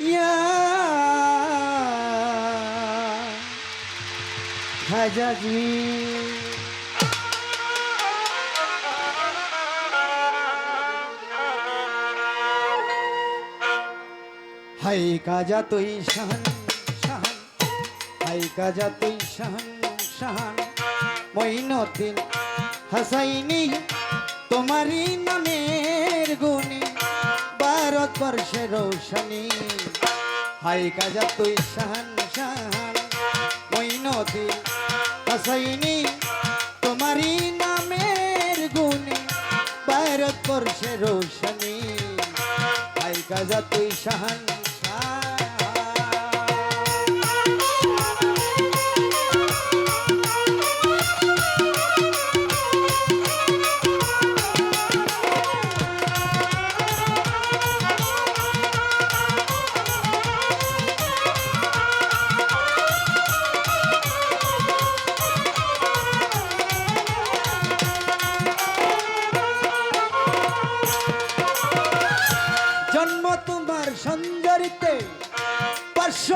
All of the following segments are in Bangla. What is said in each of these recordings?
ইয়া। হাজাজি হাই কাজা তুই শাহান শাহান। হাই কাজা তুই শাহান শাহান। মইনদিন হাসাইনি তোমারই নামের গুণী ভারতবর্ষের রৌশনী। হাই কাজা তুই শাহান শাহান মইনদিন হাসাইনি তোমারই নামের গুণী ভারতবর্ষের রৌশনী। হাই কাজা তুই শাহান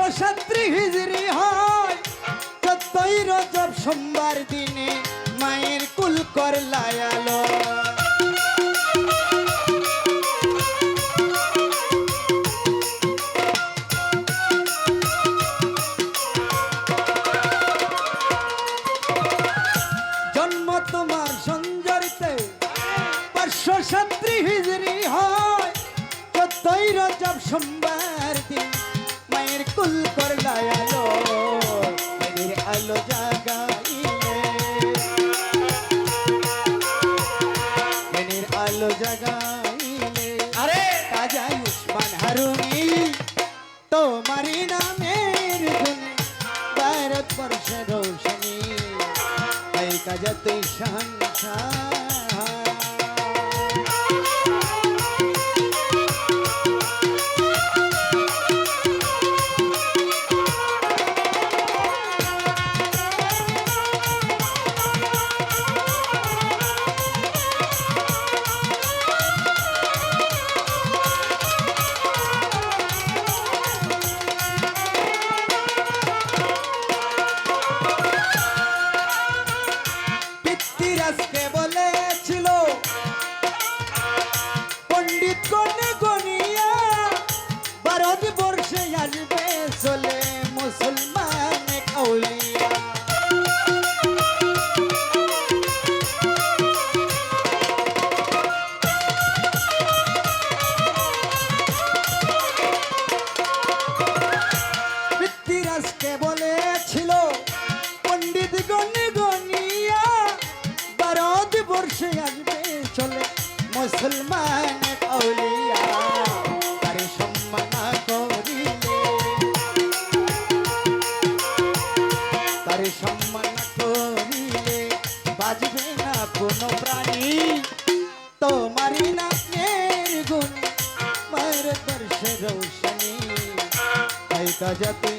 পাঁচশো হিজরি হয় চোদ্দই রজব সোমবার দিনে মায়ের কুল কর এই কাজা সম্মান করিলে বাজবে না কোনো প্রাণী। তোমারি নামের গুণ মার বর্ষে রৌশনী। তাই কাজা তুই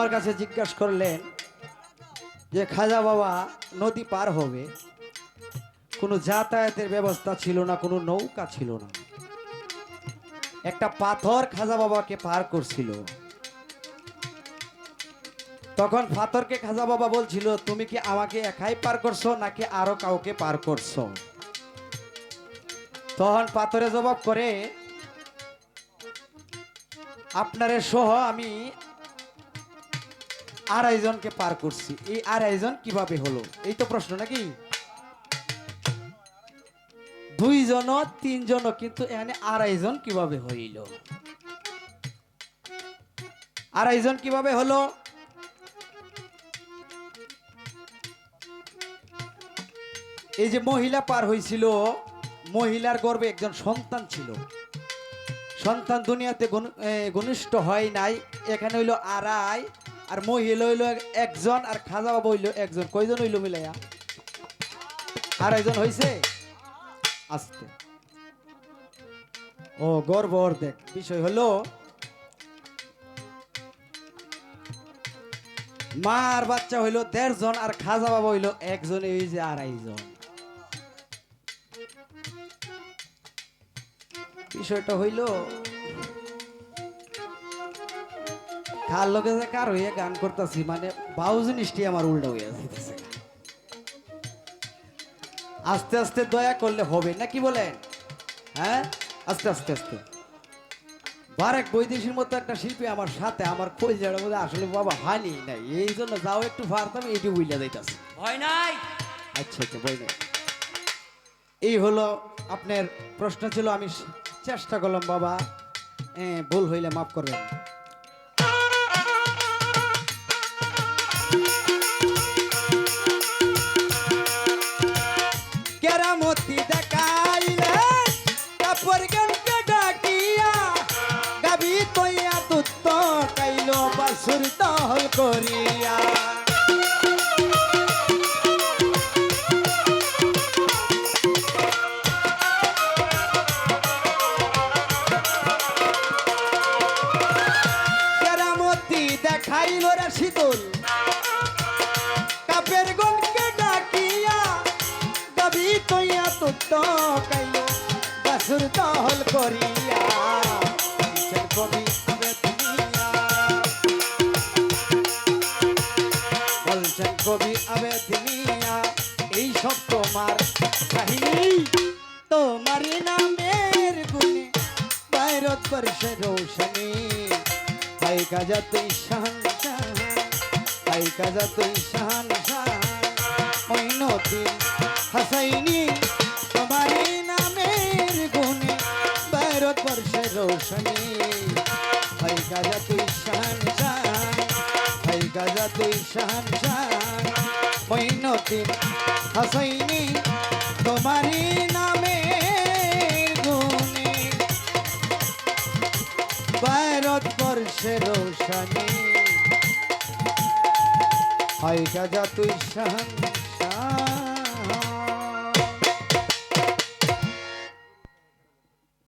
আমার কাছে জিজ্ঞাসা করলেন যে, খাজা বাবা, নদী পার হবে। কোনো যাতায়াতের ব্যবস্থা ছিল না, কোনো নৌকা ছিল না। একটা পাথর খাজা বাবাকে পার করছিল। তখন পাথরকে খাজা বাবা বলছিল, তুমি কি আমাকে একাই পার করছ, নাকি আরও কাউকে পার করছ? তখন পাথরে জবাব করে, আপনারে সহ আমি আড়াইজনকে পার করছি। এই আড়াইজন কীভাবে হলো? এই তো প্রশ্ন নাকি? দুইজন তিনজন কিন্তু এখানে আড়াইজন কীভাবে হইল? আড়াইজন কীভাবে হলো? এই যে মহিলা পার হয়েছিল মহিলার গর্ভে একজন সন্তান ছিল। সন্তান দুনিয়াতে ঘনিষ্ঠ হয় নাই। এখানে হইল আড়াই। আর মহিলা হইল এক- একজন আর খাজা বাবা হইল একজন। কয়জন হইল মিলাইয়া? আড়াইজন হইছে? আস্তে। ও, গর্ব অর্ধেক। বিষয় হলো মা আর বাচ্চা হইল দেড় জন আর খাজা বাবা হইল একজনে হইছে আড়াইজন। বিষয়টা হইল কার লগে যে কার হইয়া গান করতেছি মানে বাউ জিনিসটি আমার উল্টা হইয়া যাইতেছে। আস্তে আস্তে দয়া করলে হবে না কি বলেন? হ্যাঁ? আস্তে আস্তে আস্তে। বারেক বৈদেশির মতো একটা শিল্পী আমার সাথে আমার কই যাওয়ার মধ্যে আসলে বাবা হানি নাই। এই জন্য যাও একটু ফারতাম এইটু বুঝলে যাইতাছি। ভয় নাই? আচ্ছা আচ্ছা বই নাই। এই হলো আপনার প্রশ্ন ছিল আমি চেষ্টা করলাম বাবা ভুল হইলে মাফ করবেন। দহল করিয়া কবি বলছেন কবি আবে দুনিয়া এই সব তোমার কাহিনী। তোমার নামের গুণে বাইরত বর্ষে রোশনী। হাই কাজা তুই শান হাই কাজা তুই শান শান। মইনদিন হাসাইনি রোশনী হাই কাজা তুই শান হাই কাজা তুই শান মইনদিন হাসাইনি তোমারই নামের গুণে। ভারতবর্ষে রোশনী। হয় গাজা তুই শান।